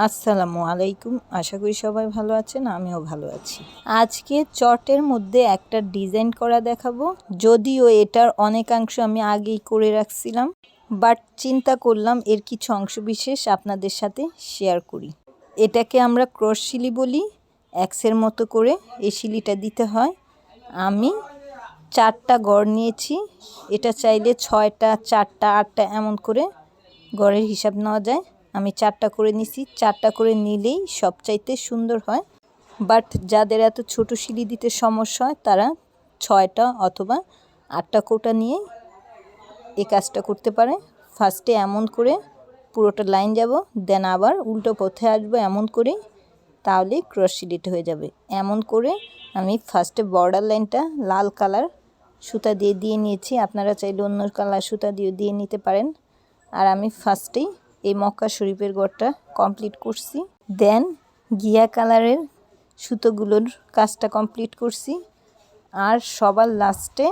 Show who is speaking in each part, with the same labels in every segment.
Speaker 1: আসসালামু আলাইকুম। আশা করি সবাই ভালো আছেন, আমিও ভালো আছি। আজকে চটের মধ্যে একটা ডিজাইন করা দেখাবো। যদিও এটার অনেকাংশ আমি আগেই করে রাখছিলাম, বাট চিন্তা করলাম এর কিছু অংশ বিশেষ আপনাদের সাথে শেয়ার করি। এটাকে আমরা ক্রস শিলি বলি এক্সের মতো করে এই শিলিটা দিতে হয়। আমি চারটা গড় নিয়েছি, এটা চাইলে ছয়টা, চারটা, আটটা এমন করে গড়ের হিসাব নেওয়া যায়। আমি চারটা করে নিছি। চারটা করে নিলেই সবচাইতে সুন্দর হয়। বাট যাদের এত ছোট সিঁড়ি দিতে সমস্যা হয়, তারা ছয়টা অথবা আটটা কোটা নিয়ে এই কাজটা করতে পারে। ফার্স্টে এমন করে পুরোটা লাইন যাব দেন আবার উল্টো পথে আসব এমন করে তাহলে ক্রস সিলিট হয়ে যাবে। এমন করে আমি ফার্স্টে বর্ডার লাইনটা লাল কালার সুতা দিয়ে দিয়ে নিয়েছি। আপনারা চাইলে অন্য কালার সুতা দিয়ে দিয়ে নিতে পারেন। আর আমি ফার্স্টেই এই মক্কা শরীফের ঘরটা কমপ্লিট করছি। দেন গিয়া কালারের সুতোগুলোর কাজটা কমপ্লিট করছি আর সবার লাস্টে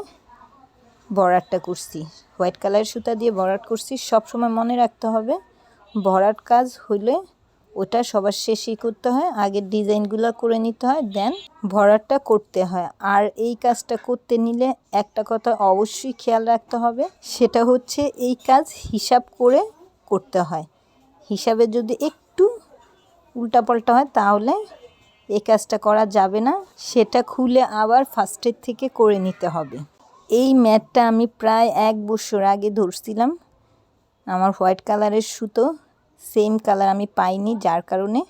Speaker 1: ভরাটটা করছি। হোয়াইট কালারের সুতা দিয়ে ভরাট করছি সবসময় মনে রাখতে হবে ভরাট কাজ হইলে ওটা সবার শেষেই করতে হয়, আগের ডিজাইনগুলো করে নিতে হয় দেন ভরাটটা করতে হয়। আর এই কাজটা করতে নিলে একটা কথা অবশ্যই খেয়াল রাখতে হবে, সেটা হচ্ছে এই কাজ হিসাব করে করতে হয়। হিসাবে যদি একটু উল্টাপাল্টা হয়, তাহলে এই কাজটা করা যাবে না। সেটা খুলে আবার ফার্স্টের থেকে করে নিতে হবে। এই ম্যাটটা আমি প্রায় এক বছর আগে ধরছিলাম। আমার হোয়াইট কালারের সুতো সেম কালার আমি পাইনি যার কারণে।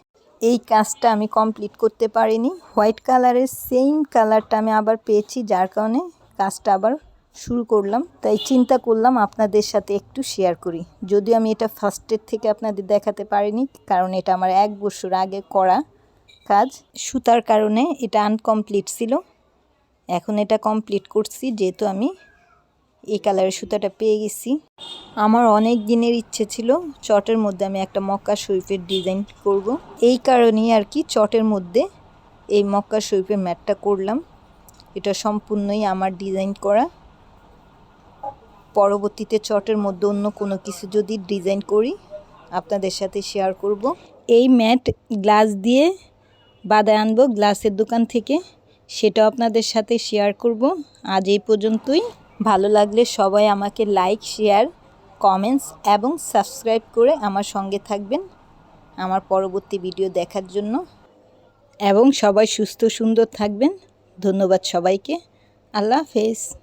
Speaker 1: এই কাজটা আমি কমপ্লিট করতে পারিনি। হোয়াইট কালারের সেম কালারটা আমি আবার পেয়েছি যার কারণে কাজটা আবার শুরু করলাম। তাই চিন্তা করলাম আপনাদের সাথে একটু শেয়ার করি। যদিও আমি এটা ফার্স্টের থেকে আপনাদের দেখাতে পারিনি, কারণ এটা আমার এক বছর আগে করা কাজ। সুতার কারণে এটা আনকমপ্লিট ছিল। এখন এটা কমপ্লিট করছি, যেহেতু আমি এই কালারের সুতাটা পেয়ে গেছি। আমার অনেক দিনের ইচ্ছে ছিল চটের মধ্যে আমি একটা মক্কা শরীফের ডিজাইন করব। এই কারণেই আর কি চটের মধ্যে এই মক্কা শরীফের ম্যাটটা করলাম। এটা সম্পূর্ণই আমার ডিজাইন করা। পরবর্তীতে চটের মধ্যে অন্য কোনো কিছু যদি ডিজাইন করি, আপনাদের সাথে শেয়ার করব। এই ম্যাট গ্লাস দিয়ে বাদায় আনব, গ্লাসের দোকান থেকে। সেটাও আপনাদের সাথে শেয়ার করব। আজ এই পর্যন্তই। ভালো লাগলে সবাই আমাকে লাইক শেয়ার কমেন্টস এবং সাবস্ক্রাইব করে আমার সঙ্গে থাকবেন আমার পরবর্তী ভিডিও দেখার জন্য। এবং সবাই সুস্থ, সুন্দর থাকবেন। ধন্যবাদ সবাইকে। আল্লাহ হাফেজ।